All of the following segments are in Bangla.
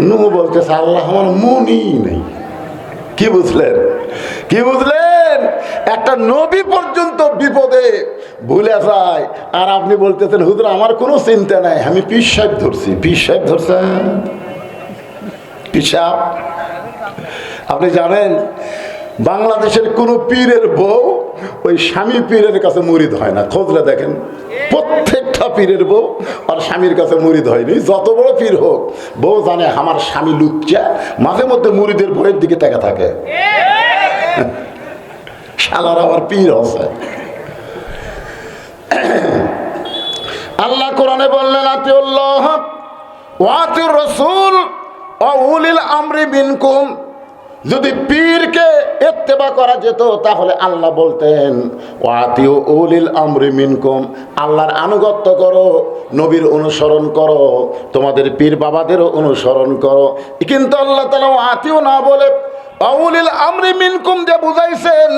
নু বলতেছে, আল্লাহ আমার মনই নেই। কি বুঝলেন? কি বুঝলেন? একটা নবী পর্যন্ত বিপদে ভুলে যায়। আর আপনি বলতেছেন, হুজুর, আমার কোনো চিন্তা নাই, আমি পিস সাহেব ধরছি। পিস সাহেব ধরছেন? পিসাব আপনি জানেন, বাংলাদেশের কোনো পীরের বউ ওই স্বামী পীরের কাছে মুরিদ হয় না। খোঁজলে দেখেন। প্রত্যেকটা পীরের বউ আর স্বামীর কাছে মুরিদ হয়নি, যত বড় পীর হোক, বউ জানে আমার স্বামী লুচ্চা, মাঝে মধ্যে মুরিদের বইয়ের দিকে টাকা থাকে। শালার আমার পীর আছে। আল্লাহ কোরআনে বললেন, আতিউল্লাহ ওয়াতির রসুল অউলিল আমরি বিনকুম যদি পীরকে এত্তেবা করা যেত, তাহলে আল্লাহ বলতেন, ওয়াতিউ উলিল আমরি মিনকুম আল্লাহর আনুগত্য করো, নবীর অনুসরণ করো, তোমাদের পীর বাবাদেরও অনুসরণ করো। কিন্তু আল্লাহ তালা ওয়াতিও না বলে, অউলিল আমরি মিনকুম যে বুঝাইছেন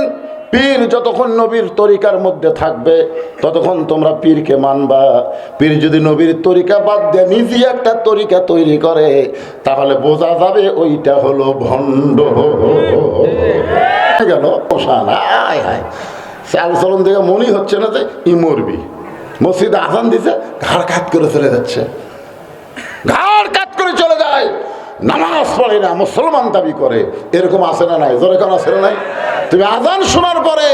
পীর যতক্ষণ নবীর তরিকার মধ্যে থাকবে, ততক্ষণ তোমরা পীরকে মানবা। পীর যদি নবীর তরিকা বাদ দিয়ে নিজে একটা তরিকা তৈরি করে, তাহলে বোঝা যাবে ওইটা হলো ভণ্ড। গেল পোষান আয় হায় চাল চলন থেকে মনেই হচ্ছে না যে ই মরবি। মসজিদে আজান দিছে, ঘাড় কাত করে চলে যাচ্ছে। ঘাড় কাত করে চলে যায়। নামাজ পড়ে না, মুসলমান দাবি করে। এরকম আছে না নাই? জোরে কেন, আছে না নাই? তুমি আজান শোনার পরে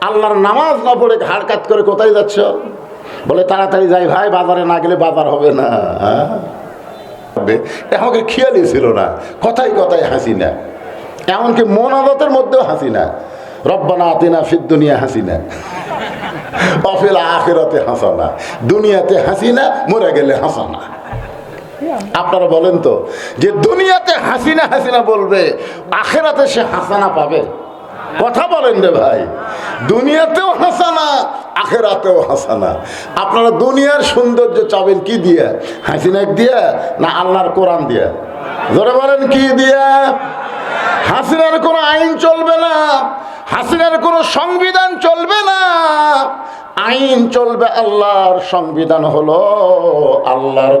আল্লাহর নামাজ না পড়ে ঘাড় কাত করে কোথায় যাচ্ছ? বলে, তাড়াতাড়ি যাই ভাই, বাজারে না গেলে বাজার হবে না? আমাকে খেয়ালই ছিল না। কথাই কথাই হাসি না। এমনকি মন আদতের মধ্যেও হাসি না। রব্বানা আতিনা ফিদ দুনিয়া হাসি না। অফিল আখেরাতে হাসানা দুনিয়াতে হাসিনা মরে গেলে হাসানা আপনারা বলেন তো, যে দুনিয়াতে হাসিনা হাসিনা বলবে, আখেরাতে সে হাসানা পাবে। কথা বলেন রে ভাই, দুনিয়াতেও হাসানা, আখেরাতেও হাসানা। আপনারা দুনিয়ার সৌন্দর্য চাবেন কি দিয়ে? হাসিনা দিয়া না আল্লাহর কোরআন দিয়া? ধরে বলেন কি দিয়া? হাসিনার কোনো আইন চলবে না। হাসিনার কোনো সংবিধান চলবে না। আইন চলবে আল্লাহর সংবিধান হলো আল্লাহর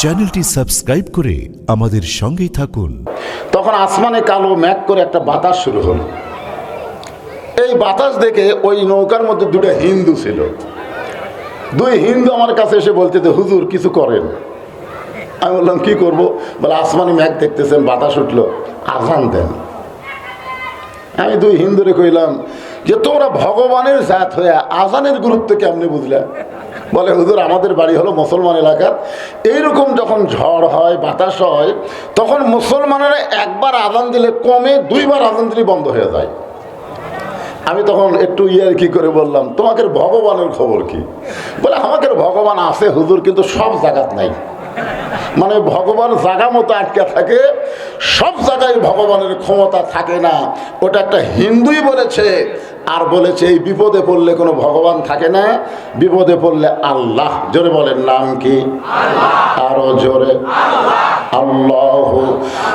চ্যানেলটি সাবস্ক্রাইব করে আমাদের সঙ্গেই থাকুন। তখন আসমানে কালো ম্যাক করে একটা বাতাস শুরু হলো। এই বাতাস দেখে ওই নৌকার মধ্যে দুটো হিন্দু ছিল। দুই হিন্দু আমার কাছে এসে বলতে যে হুজুর কিছু করেন? আমি বললাম কি করব? বলে আসমানি ম্যাক দেখতেছেন বাতাস উঠল আজান দেন। আমি দুই হিন্দুরে কইলাম যে তোমরা ভগবানের জাত হয়ে আজানের গুরুত্ব কেমনি বুঝলে? বলে, হুজুর, আমাদের বাড়ি হলো মুসলমান এলাকার এইরকম যখন ঝড় হয়, বাতাস হয়, তখন মুসলমানেরা একবার আজান দিলে কমে দুইবার আজান দিলে বন্ধ হয়ে যায়। আমি তখন একটু ইয়ার কি করে বললাম তোমাকে ভগবানের খবর কি? বলে আমাকে ভগবান আছে হুজুর, কিন্তু সব জায়গাত নাই। মানে ভগবান জায়গা মতো আটকে থাকে সব জায়গায় ভগবানের ক্ষমতা থাকে না। ওটা একটা হিন্দুই বলেছে আর বলেছে এই বিপদে পড়লে কোনো ভগবান থাকে না বিপদে পড়লে আল্লাহ। জোরে বলেন নাম কি? আরও জোরে। আল্লাহ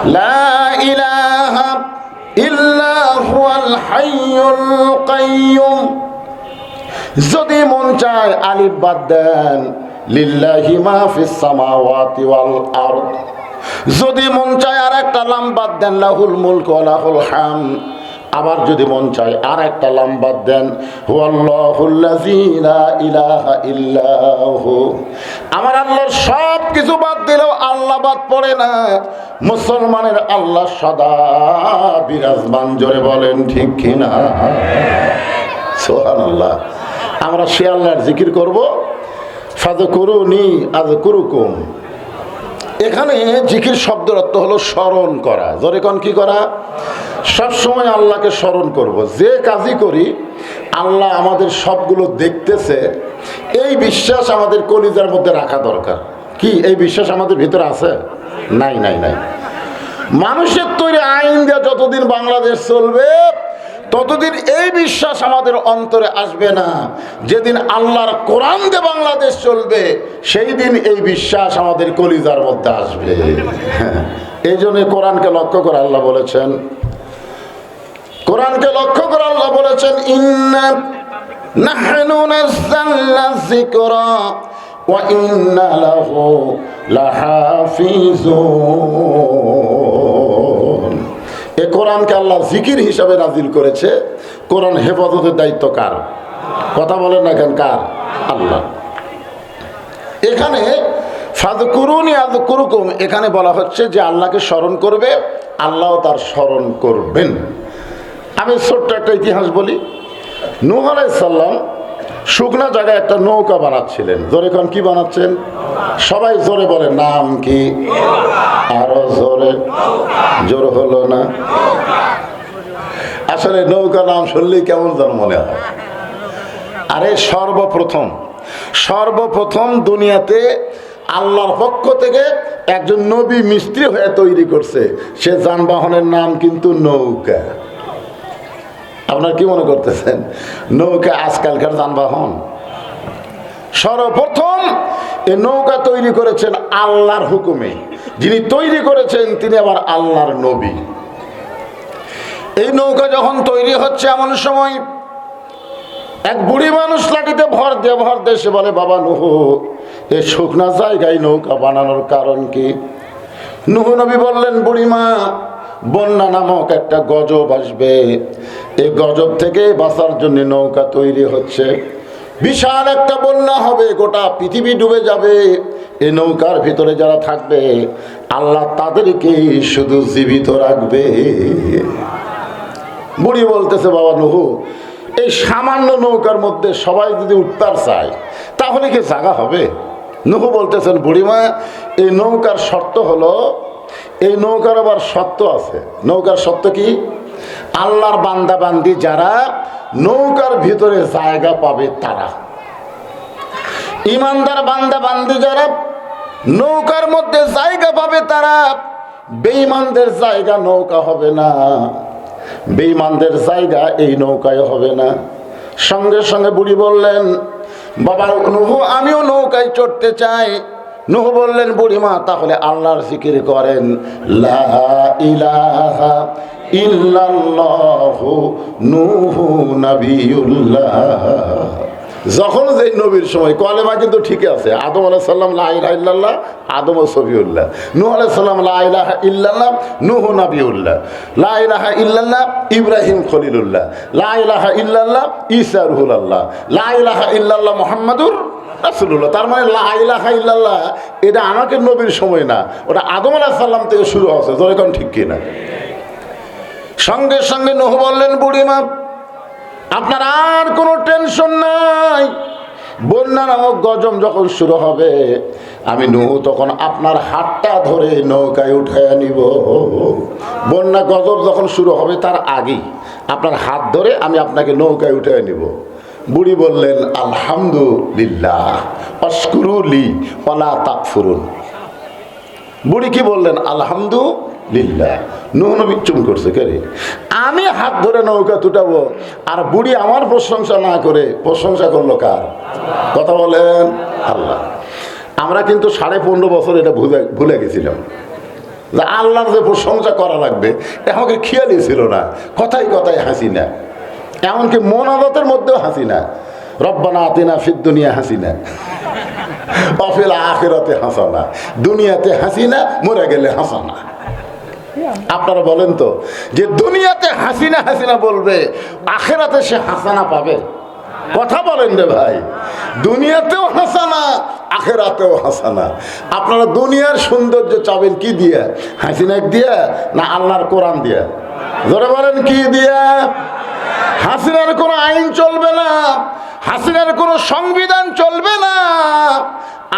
লা ইলাহা যদি মন চায় আলিফ বাদ দেন যদি মন চায় আর একটা লাম বাদ দেন, লাহুল মুলক লাহুল হাম। আবার যদি মন চায় আর একটা লাম বাদ দেন আমার আল্লাহর সব কিছু বাদ দিলেও আল্লাহ বাদ পড়ে না। মুসলমানের আল্লাহ সদা বিরাজমান, জোরে বলেন ঠিক কিনা? সোহান আল্লাহ আমরা সে আল্লাহর জিকির করব। এখানে জিকির শব্দের অর্থ হলো স্মরণ করা। জোরে কন কি করা? সবসময় আল্লাহকে স্মরণ করব। যে কাজই করি, আল্লাহ আমাদের সবগুলো দেখতেছে। এই বিশ্বাস আমাদের কলিজার মধ্যে রাখা দরকার। কি? এই বিশ্বাস আমাদের ভিতরে আছে? নাই নাই নাই। মানুষের তৈরি আইন দিয়ে যতদিন বাংলাদেশ চলবে ততদিন এই বিশ্বাস আমাদের অন্তরে আসবে না। যেদিন আল্লাহর কোরআন দিয়ে বাংলাদেশ চলবে সেই দিন এই বিশ্বাস আমাদের কলিজার মধ্যে আসবে। হ্যাঁ, এই জন্য কোরআনকে লক্ষ্য করে আল্লাহ বলেছেন কোরআনকে লক্ষ্য করে আল্লাহ বলেছেন ইন্না নাযালনা কোরআনকে আল্লাহ জিকির হিসাবে নাজিল করেছে। কোরআন হেফাজতের দায়িত্ব কার? কথা বলেন না কেন? কার? আল্লাহ। এখানে এখানে বলা হচ্ছে যে আল্লাহকে স্মরণ করবে, আল্লাহ তার স্মরণ করবেন। আমি ছোট্ট একটা ইতিহাস বলি। নূহ আলাইসাল্লাম শুকনা জায়গায় একটা নৌকা বানাচ্ছিলেন। জোরে কোন, কি বানাচ্ছেন? সবাই জোরে বলে নাম কি? আরও জোরে। জোর হলো না? আসলে নৌকা নাম শুনলেই কেমন যেন মনে হয়। আরে সর্বপ্রথম সর্বপ্রথম দুনিয়াতে আল্লাহর পক্ষ থেকে একজন নবী মিস্ত্রি হয়ে তৈরি করছে। সে যানবাহনের নাম কিন্তু নৌকা। আপনার কি মনে করতেছেন? নৌকা আজকালকার যানবাহন। সর্বপ্রথম এ নৌকা তৈরি করেছেন আল্লাহর হুকুমে। যিনি তৈরি করেছেন, তিনি আবার আল্লাহর নবী। এই নৌকা যখন তৈরি হচ্ছে এমন সময়, এক বুড়ি মানুষ লাঠিতে ভর দিয়ে ভর দিয়ে সে বলে, বাবা নুহু, এ শুকনা জায়গায় নৌকা বানানোর কারণ কি? নুহু নবী বললেন, বুড়িমা বন্যা নামক একটা গজব আসবে। এই গজব থেকে বাঁচার জন্য নৌকা তৈরি হচ্ছে। বিশাল একটা বন্যা হবে, গোটা পৃথিবী ডুবে যাবে। এই নৌকার ভিতরে যারা থাকবে, আল্লাহ তাদেরকেই শুধু জীবিত রাখবে। বুড়ি বলতেছে, বাবা নহু, এই সামান্য নৌকার মধ্যে সবাই যদি উঠতার চায়, তাহলে কি জায়গা হবে? নহু বলতেছেন, বুড়িমা, এই নৌকার শর্ত হলো এই নৌকার আবার সত্য আছে। নৌকার সত্য কি? আল্লাহর বান্দা বান্দি যারা নৌকার ভিতরে জায়গা পাবে তারা। ইমানদার বান্দা বান্দি যারা নৌকার মধ্যে জায়গা পাবে তারা, বেঈমানদের জায়গা নৌকা হবে না। বেঈমানদের জায়গা এই নৌকায় হবে না। সঙ্গে সঙ্গে বুড়ি বললেন বাবা নুহু আমিও নৌকায় চড়তে চাই। নুহু বললেন বুড়িমা তাহলে আল্লাহর জিকির করেন, লা ইলাহা ইল্লাল্লাহু নুহু নবিয়ুল্লাহ। যখন যে নবীর সময়, কলেমা কিন্তু ঠিকই আছে, আদম আলাহ সাল্লাম লাইলাহ ইল্লাল্লাহ, আদম ও সফিউল্লাহ নূহ আলাহ সাল্লাম লাইলাহ ইল্লাল্লাহ, নুহ নাবিউল্লাহ লাইলাহ ইল্লাল্লাহ, ইব্রাহিম খলিলুল্লাহ। লাইলাহ ইল্লাল্লাহ, ঈসা রুহুল আল্লাহ লাইলাহ ইল্লাল্লাহ, মোহাম্মদুর রাসুল্লাহ তার মানে লাইলাহা ইল্লাল্লাহ, এটা আমাকে নবীর সময় না, ওটা আদম আলাহ সাল্লাম থেকে শুরু হচ্ছে যখন ঠিক কিনা? সঙ্গে সঙ্গে নহ বললেন, বুড়িমা, আপনার আর কোনো টেনশন নাই। বন্যা নামক গজম যখন শুরু হবে, আমি নুহু তখন আপনার হাতটা ধরে নৌকায় উঠায় নিব। বন্যা গজব যখন শুরু হবে, তার আগেই আপনার হাত ধরে আমি আপনাকে নৌকায় উঠায় নিব। বুড়ি বললেন, আলহামদুলিল্লাহ অস্কুরুলি ওলা তাকফুরুন। বুড়ি কি বললেন, আলহামদুলিল্লাহ। নুহ নবী চুম করছে, কে? আমি হাত ধরে নৌকা তুটাবো, আর বুড়ি আমার প্রশংসা না করে প্রশংসা করল কার? কথা বলেন, আল্লাহ। আমরা কিন্তু সাড়ে পনেরো বছর এটা ভুলে ভুলে গেছিলাম। যে আল্লাহর যে প্রশংসা করা লাগবে আমাকে খেয়ালই ছিল না। কথাই কথাই হাসি না। এমনকি মন আদতের মধ্যেও হাসি না রব্বানা আতিনা ফিদ দুনিয়া হাসি না অফিল আখেরাতে হাসানা। দুনিয়াতে হাসিনা, মরে গেলে হাসানা। আপনারা বলেন তো, যে দুনিয়াতে হাসিনা হাসিনা বলবে, আখেরাতে সে হাসানা পাবে? কথা বলেন রে ভাই। দুনিয়াতেও হাসানা, আখেরাতেও হাসানা। আপনারা দুনিয়ার সৌন্দর্য চাবেন কি দিয়ে? হাসিনা দিয়া না আল্লাহর কোরআন দিয়া? ধরে বলেন কি দিয়া? হাসিনার কোনো আইন চলবে না, হাসিনার কোনো সংবিধান চলবে না।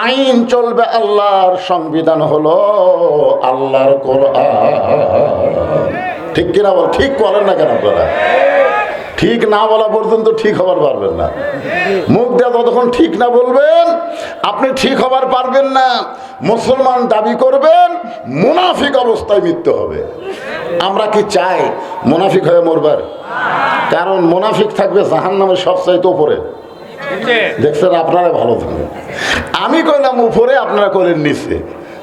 আইন চলবে আল্লাহর সংবিধান হলো আল্লাহর ঠিক কিনা বল, ঠিক করেন না কেন আপনারা? ঠিক না বলা পর্যন্ত ঠিক হবার পারবেন না। মুখ দিয়ে যতক্ষণ ঠিক না বলবেন, আপনি ঠিক হবার পারবেন না। মুসলমান দাবি করবেন, মুনাফিক অবস্থায় মৃত্যু হবে। আমরা কি চাই মুনাফিক হয়ে মরবার? কারণ মুনাফিক থাকবে জাহান নামের সবচাইতে উপরে। দেখছেন, আপনারা ভালো থাকবেন আমি কইলাম, উপরে আপনারা কইলেন নিচে।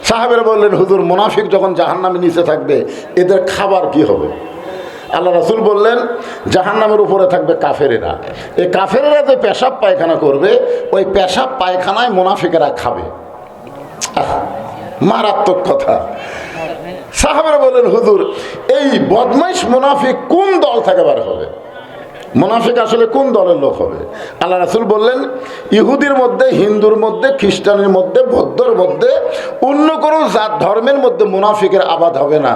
সাহেবের বললেন, হুজুর, মোনাফিক যখন জাহান নামে নিচে থাকবে, এদের খাবার কি হবে? আল্লাহ রাসুল বললেন, জাহান্নামের উপরে থাকবে কাফেরেরা। এই কাফেরেরা যে পেশাব পায়খানা করবে, ওই পেশাব পায়খানায় মুনাফিকেরা খাবে। মারাত্মক কথা। সাহাবারা বলেন হুজুর, এই বদমাইশ মুনাফিক কোন দল থেকে বার হবে? মুনাফিক আসলে কোন দলের লোক হবে? আল্লাহ রাসুল বললেন, ইহুদির মধ্যে, হিন্দুর মধ্যে, খ্রিস্টানের মধ্যে, বৌদ্ধর মধ্যে, অন্য কোনো জাত ধর্মের মধ্যে মুনাফিকের আবাদ হবে না।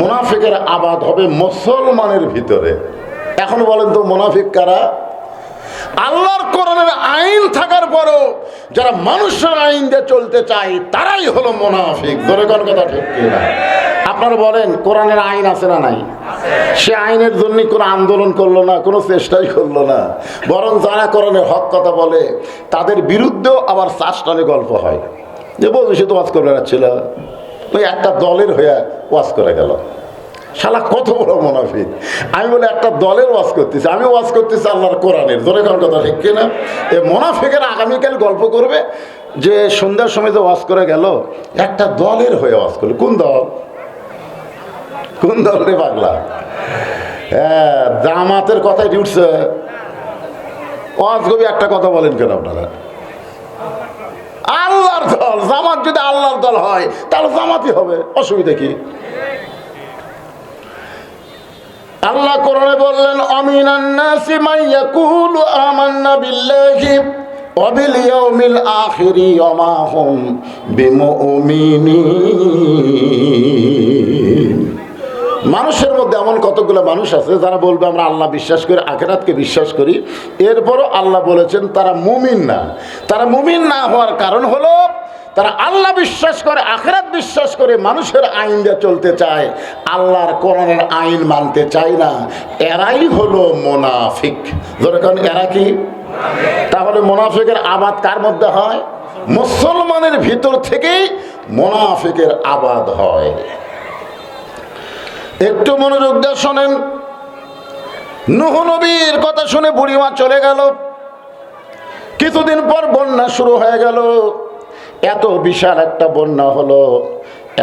মুনাফিকের আবাদ হবে মুসলমানের ভিতরে। এখন বলেন তো, মুনাফিক কারা? আল্লাহর কোরআনের আইন থাকার পরও যারা মানুষের আইন দিয়ে চলতে চায়, তারাই হলো মোনাফিক। ধরে কোন কথা ঠিক আপনারা বলেন, কোরআনের আইন আছে না নাই? সে আইনের জন্য কোনো আন্দোলন করল না, কোনো চেষ্টাই করল না। বরং যারা কোরআনের হক কথা বলে, তাদের বিরুদ্ধেও আবার চাষটানে গল্প হয়। যে বলবে সে তো ওয়াজ করে যাচ্ছিল ওই একটা দলের হয়ে ওয়াজ করে গেল। শালা, কত বড় মুনাফিক। আমি বলে, একটা দলের ওয়াজ করতেছি। আমি ওয়াজ করতেছি আল্লাহর কোরআনের। ধরে কোন কথা ঠিক কিনা? এ মোনাফিকের আগামীকাল গল্প করবে যে সন্ধ্যার সময় যে ওয়াজ করে গেল, একটা দলের হয়ে ওয়াজ করল। কোন দল? কোন দল রে পাগলা? হ্যাঁ জামাতের কথাই উঠছে? ওয়াজ কবি একটা কথা বলেন কেন আপনারা? আল্লাহর দল, জামাত যদি আল্লাহর দল হয়, তাহলে জামাতই হবে। অসুবিধা কি? আল্লাহ কোরআনে বললেন আমিনান নাসি মান ইয়াকুলু আমান্না বিল্লাহি ইয়াউমিল আখিরি ওয়া মা বিমুমিনিন. মানুষের মধ্যে এমন কতগুলো মানুষ আছে যারা বলবে, আমরা আল্লাহ বিশ্বাস করি, আখেরাতকে বিশ্বাস করি। এরপরও আল্লাহ বলেছেন, তারা মুমিন না। তারা মুমিন না হওয়ার কারণ হলো তারা আল্লাহ বিশ্বাস করে, আখেরাত বিশ্বাস করে মানুষের আইন দিয়ে চলতে চায়। আল্লাহর কোরআনের আইন মানতে চায় না। এরাই হলো মোনাফিক। ধরে কারণ এরা কি? তাহলে মোনাফিকের আবাদ কার মধ্যে হয়? মুসলমানের ভিতর থেকেই মোনাফিকের আবাদ হয়। একটু মনোযোগ দিয়ে শোনেন। নুহ নবীর কথা শুনে বুড়িমা চলে গেল। কিছুদিন পর বন্যা শুরু হয়ে গেল। এত বিশাল একটা বন্যা হলো,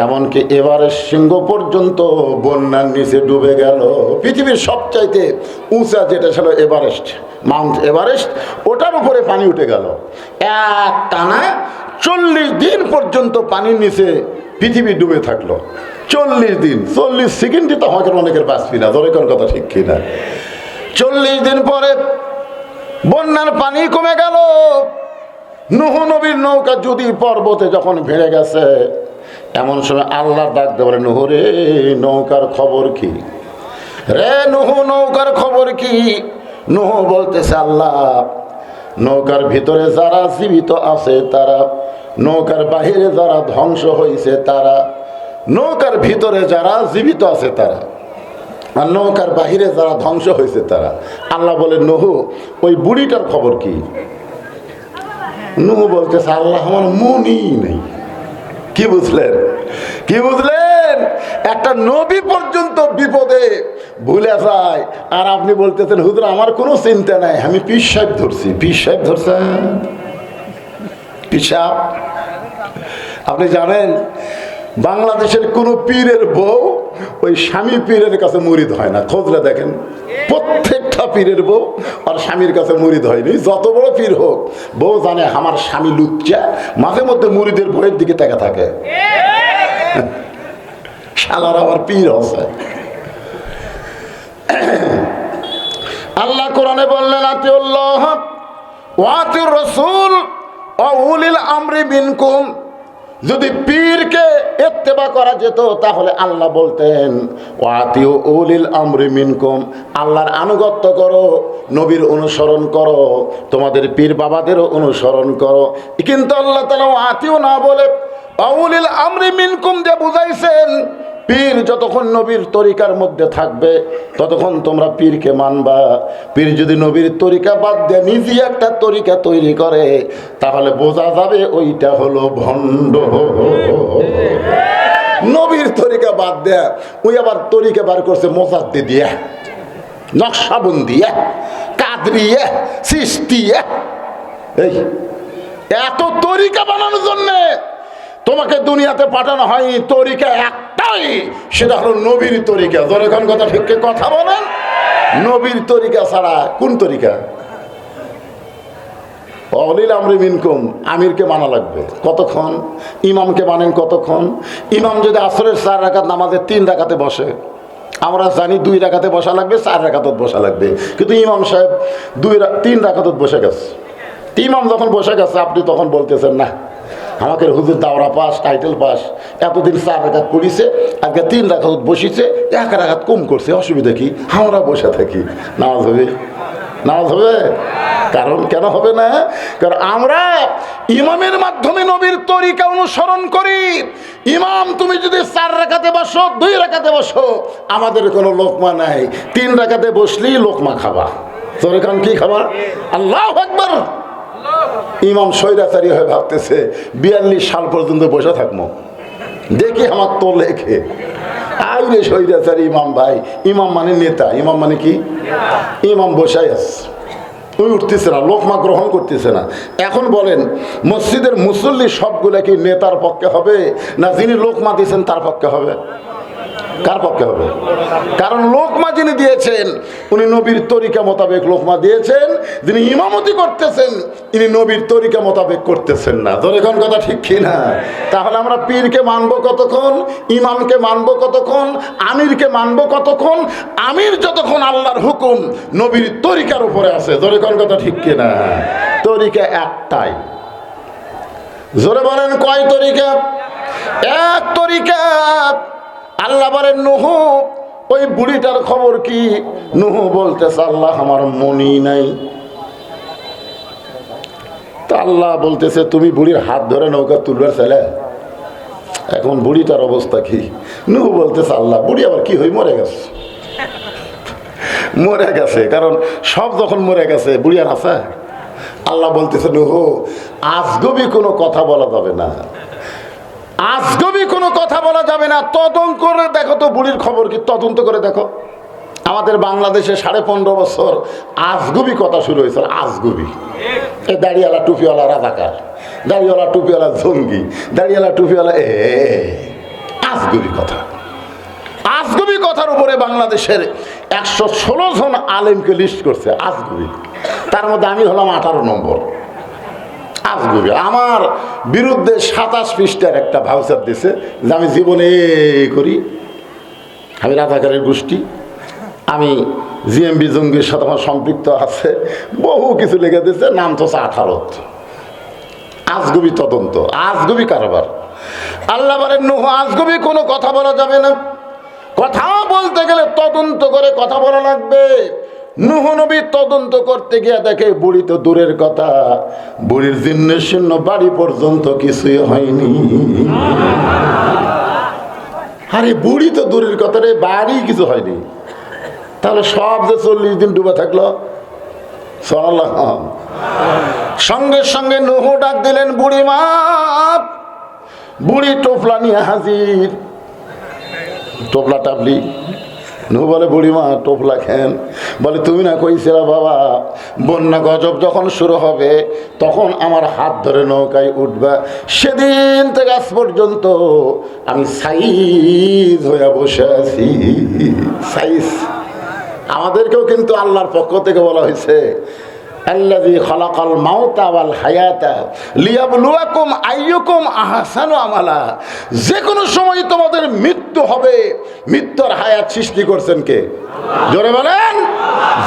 এমনকি এবারে সিংহ পর্যন্ত বন্যার নিচে ডুবে গেল। পৃথিবীর সবচাইতে উঁচা যেটা ছিল এভারেস্ট, মাউন্ট এভারেস্ট, ওটার উপরে পানি উঠে গেল। এক টানা চল্লিশ দিন পর্যন্ত পানির নিচে পৃথিবী ডুবে থাকল। চল্লিশ দিন, চল্লিশ সেকেন্ডই তো আমাকে অনেকের বাঁচবি না কোন কথা ঠিক কিনা? চল্লিশ দিন পরে বন্যার পানি কমে গেল। নুহ নবীর নৌকা যদি পর্বতে যখন ভেঙে গেছে, এমন সময় আল্লাহ ডাক দেবে নুহ রে, নৌকার খবর কি? রে নুহ, নৌকার খবর কি? নুহ বলতেছে, আল্লাহ, নৌকার ভিতরে যারা জীবিত আছে, তারা নৌকার বাহিরে যারা ধ্বংস হয়েছে তারা নৌকার ভিতরে যারা জীবিত আছে, তারা আর নৌকার বাহিরে যারা ধ্বংস হয়েছে তারা। আল্লাহ বলে, নহু, ওই বুড়িটার খবর কি? নুহু বলতেছে, আল্লাহ আমার মনই নেই। কি বুঝলেন? কি বুঝলেন? একটা নবী পর্যন্ত বিপদে ভুলে যায়। আর আপনি বলতেছেন, হুজুর, আমার কোনো চিন্তা নাই, আমি পিস ধরছি। পিস সাহেব ধরছেন? পিসাব? আপনি জানেন, বাংলাদেশের কোনো পীরের বউ ওই স্বামী পীরের কাছে মুরিদ হয় না। খোঁজলে দেখেন। প্রত্যেকটা পীরের বউ, আর স্বামীর কাছে মুরিদ হয়নি। যত বড় পীর হোক, বউ জানে আমার স্বামী লুচ্চা, মাঝে মধ্যে মুরিদের বইয়ের দিকে তাকা থাকে। শালার আমার পীর আছে। আল্লাহ কোরআনে বললেন, আতিউল্লাহ ওয়াতির রসুল অউলিল আমরি মিনকুম। যদি পীরকে এত্তেবা করা যেত, তাহলে আল্লাহ বলতেন ওয়াতিও উলিল আমরি মিনকুম, আল্লাহর আনুগত্য করো, নবীর অনুসরণ করো, তোমাদের পীর বাবাদেরও অনুসরণ করো। কিন্তু আল্লাহ তালা ওয়াতিও না বলে অউলিল আমরি মিনকুম যে বুঝাইছেন পীর যতক্ষণ নবীর তরিকার মধ্যে থাকবে, ততক্ষণ তোমরা পীরকে মানবা। পীর যদি নবীর তরিকা বাদ দিয়ে, নিজে একটা তরিকা তৈরি করে, তাহলে বোঝা যাবে ওইটা হলো ভণ্ড। নবীর তরিকা বাদ দেয়া, ওই আবার তরিকা বার করছে মোজাদ্দে দিয়া নকশাবন দিয়া কাদরিয়া, সৃষ্টিয়া। এই, এত তরিকা বানানোর জন্যে তোমাকে দুনিয়াতে পাঠানো হয়নি, তরিকা একটা একটাই সেটা হলো নবীর তরিকা। যখন কথা ঠিক কথা বলেন? নবীর তরিকা ছাড়া কোন তরিকা? অলিল আমরি মিনকুম, আমিরকে মানা লাগবে। কতক্ষণ? ইমামকে মানেন কতক্ষণ? ইমাম যদি আসরের চার রাকাত নামাজের তিন রাকাতে বসে, আমরা জানি দুই রাকাতে বসা লাগবে, চার রাকাতত বসা লাগবে। কিন্তু ইমাম সাহেব দুই তিন রাকাতত বসে গেছে। ইমাম যখন বসে গেছে, আপনি তখন বলতেছেন, না আমাকে হুজুর দাওরা পাস টাইটেল পাস। এতদিন চার রাখাত পড়িছে, আজকে তিন রাখাত বসিছে, এক রাখাত কম করছে, অসুবিধা কি? আমরা বসে থাকি। নামাজ হবে? নামাজ হবে? কারণ কেন হবে না? কারণ আমরা ইমামের মাধ্যমে নবীর তরিকা অনুসরণ করি। ইমাম, তুমি যদি চার রাখাতে বসো, দুই রাখাতে বসো, আমাদের কোনো লোকমা নাই। তিন রাখাতে বসলেই লোকমা খাবা। তোর এখন কি খাবা? আল্লাহ একবার ইমাম সৈরাচারী হয়ে ভাবতেছে, বিয়াল্লিশ সাল পর্যন্ত বসে থাকব। দেখি আমার তো লেখে। আইরে সৈরাচারী ইমাম ভাই, ইমাম মানে নেতা, ইমাম মানে কি? ইমাম বসাই আছে। ওই উঠতেছে না, লোকমা গ্রহণ করতেছে না। এখন বলেন, মসজিদের মুসল্লি সবগুলা কি নেতার পক্ষে হবে, না যিনি লোকমা দিয়েছেন তার পক্ষে হবে? কার পক্ষে হবে? কারণ লোকমা যিনি দিয়েছেন, উনি নবীর তরিকা মোতাবেক লোকমা দিয়েছেন, যিনি ইমামতি করতেছেন, ইনি নবীর তরিকা মোতাবেক করতেছেন না। তোর এখন কথা ঠিক কি না তাহলে আমরা পীরকে মানবো কতক্ষণ? ইমামকে মানবো কতক্ষণ? আমিরকে মানবো কতক্ষণ? আমির যতক্ষণ আল্লাহর হুকুম নবীর তরিকার উপরে আছে। তোর এখন কথা ঠিক কি না তরিকা একটাই। জোরে বলেন, কয় তরিকা? এক তরিকা। আল্লাহ বলেন, নুহু, ওই বুড়িটার খবর কি? নুহু বলতেছে, আল্লাহ আমার মনি নাই। তা আল্লাহ বলতেছে, তুমি বুড়ির হাত ধরে নৌকা তুলবার ছেলে, এখন বুড়িটার অবস্থা কি? নুহু বলতেছে, আল্লাহ, বুড়ি আবার কি হই, মরে গেছে। মরে গেছে, কারণ সব যখন মরে গেছে, বুড়ি আর আছে? আল্লাহ বলতেছে, নুহু, আজগবি কোনো কথা বলা যাবে না। আজগবি কোনো কথা বলা যাবে না। তদন্ত করে দেখো তো বুড়ির খবর কি? তদন্ত করে দেখো। আমাদের বাংলাদেশে সাড়ে পনেরো বছর আজগুবি কথা শুরু হয়েছিল আজগুবি। এ দাড়িওয়ালা টুপিওয়ালা রাজাকার, দাড়িওয়ালা টুপিওয়ালা জঙ্গি, দাড়িওয়ালা টুপিওয়ালা এ আজগুবি কথা। আজগুবি কথার উপরে বাংলাদেশের একশো ষোলো জন আলেমকে লিস্ট করছে, আজগুবি। তার মধ্যে আমি হলাম আঠারো নম্বর। আজগুবি আমার বিরুদ্ধে সাতাশ পৃষ্ঠার একটা ভাউচার দিছে যে আমি জীবনে করি। আমি রাজাকারের গোষ্ঠী। আমি জিএমবি জঙ্গির সাথে আমার সম্পৃক্ত আছে। বহু কিছু লেগে দিয়েছে নাম তো হচ্ছে আঠারোত। আজগুবি তদন্ত, আজগুবি কারবার। আল্লাহ বলেন, নুহ, আজগুবি কোনো কথা বলা যাবে না। কথা বলতে গেলে তদন্ত করে কথা বলা লাগবে। নবী তদন্ত করতে গিয়ে দেখে বুড়ি তো দূরের কথা। বুড়ির জিন্নের শূন্য বাড়ি পর্যন্ত কিছুই হয়নি। আরে বুড়ি তো দূরের কথা রে, বাড়ি কিছু হয়নি। তাহলে সব যে চল্লিশ দিন ডুবে থাকল সাল্লাহ সঙ্গে সঙ্গে নুহু ডাক দিলেন, বুড়ি মা, বুড়ি টোপলা নিয়ে হাজির। টোপলা টাপলি। নু বলে, বুড়িমা, টোপলা খেন। বলে, তুমি না কইছিলা বাবা, বন্যা গজব যখন শুরু হবে, তখন আমার হাত ধরে নৌকায় উঠবা। সেদিন থেকে আজ পর্যন্ত আমি সাইজ হয়ে বসে আছি। সাইজ। আমাদেরকেও কিন্তু আল্লাহর পক্ষ থেকে বলা হয়েছে হায়াতা যে কোনো সময় তোমাদের মৃত্যু হবে, মৃত্যুর হায়াত সৃষ্টি করছেন কে? বলেন।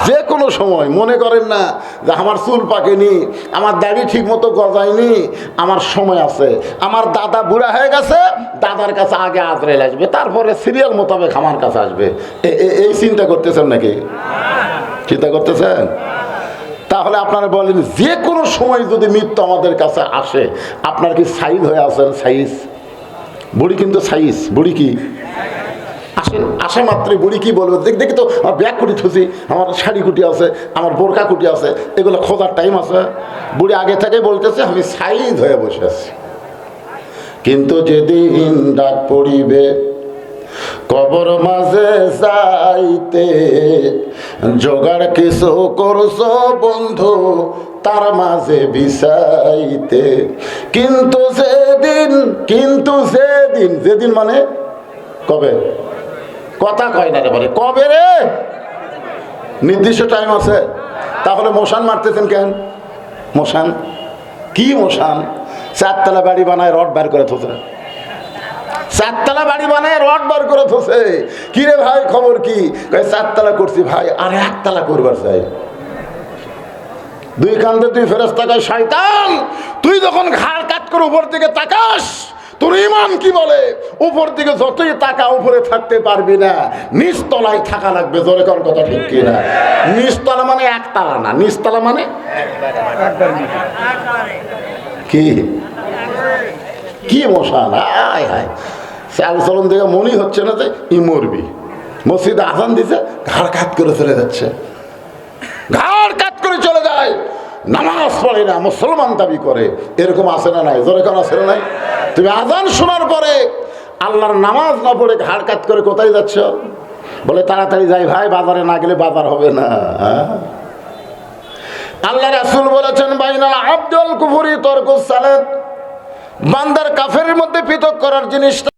যে কোনো সময়, মনে করেন না যে আমার চুল পাকেনি, আমার দাড়ি ঠিক মতো গজায়নি, আমার সময় আছে, আমার দাদা বুড়া হয়ে গেছে, দাদার কাছে আগে আজরাইল আসবে, তারপরে সিরিয়াল মোতাবেক আমার কাছে আসবে। এই চিন্তা করতেছেন নাকি? চিন্তা করতেছেন? তাহলে আপনারা বলেন, যে কোনো সময় যদি মৃত্যু আমাদের কাছে আসে, আপনার কি সাইজ হয়ে আছেন সাইজ? বুড়ি কিন্তু সাইজ। বুড়ি কি? আসেন, আসে মাত্রই বুড়ি কি বলবে? দেখ, দেখি তো, আমার ব্যাগ কুটি থুসি, আমার শাড়ি কুটি আছে, আমার বোরকা কুটি আছে, এগুলো খোঁজার টাইম আছে। বুড়ি আগে থেকে বলতেছে, আমি সাইজ হয়ে বসে আছি। কিন্তু যেদিন ডাক পড়িবে কবর মাঝে যাইতে জোগাড় কিছু করছ বন্ধু, তার মাঝে বিষাইতে। কিন্তু সেদিন কিন্তু সেদিন যেদিন মানে কবে? কথা কয় না রে বলে কবে রে? নির্দিষ্ট টাইম আছে। তাহলে মশান মারতেছেন কেন? মশান? কি মশান? চারতলা বাড়ি বানায় রড বার করে থোছে চারতলা বাড়ি বানায় রড বার করে থোছে কিরে ভাই, খবর কি? চারতলা করছি ভাই, আর একতলা করবার চাই। দুই কান্দে তুই ফেরত তাকায় শয়তান, তুই যখন ঘাড় কাট করে উপর দিকে তাকাস, তোর ইমান কি বলে? উপর দিকে যতই টাকা উপরে থাকতে পারবি না। নিচতলায় থাকা লাগবে, জোরে কর কথা ঠিক কি না নিচতলা মানে একতলা না, নিচতলা মানে কি? কি মশান আয় হায় চাল চলন থেকে মনেই হচ্ছে না যে ই মরবি। মসজিদে আজান দিছে, ঘাড় কাত করে চলে যাচ্ছে। ঘাড় কাত করে চলে যায়। নামাজ পড়ে না, মুসলমান দাবি করে। এরকম আছে না নাই? জোরে কেন, আছে না নাই? তুমি আজান শোনার পরে আল্লাহর নামাজ না পড়ে ঘাড় কাত করে কোথায় যাচ্ছ? বলে, তাড়াতাড়ি যাই ভাই, বাজারে না গেলে বাজার হবে না? আল্লাহ রাসূল বলেছেন, বাইনাল আব্দুল কুফুরি তর্কুস সালাত বান্দার কাফের মধ্যে পৃথক করার জিনিসটা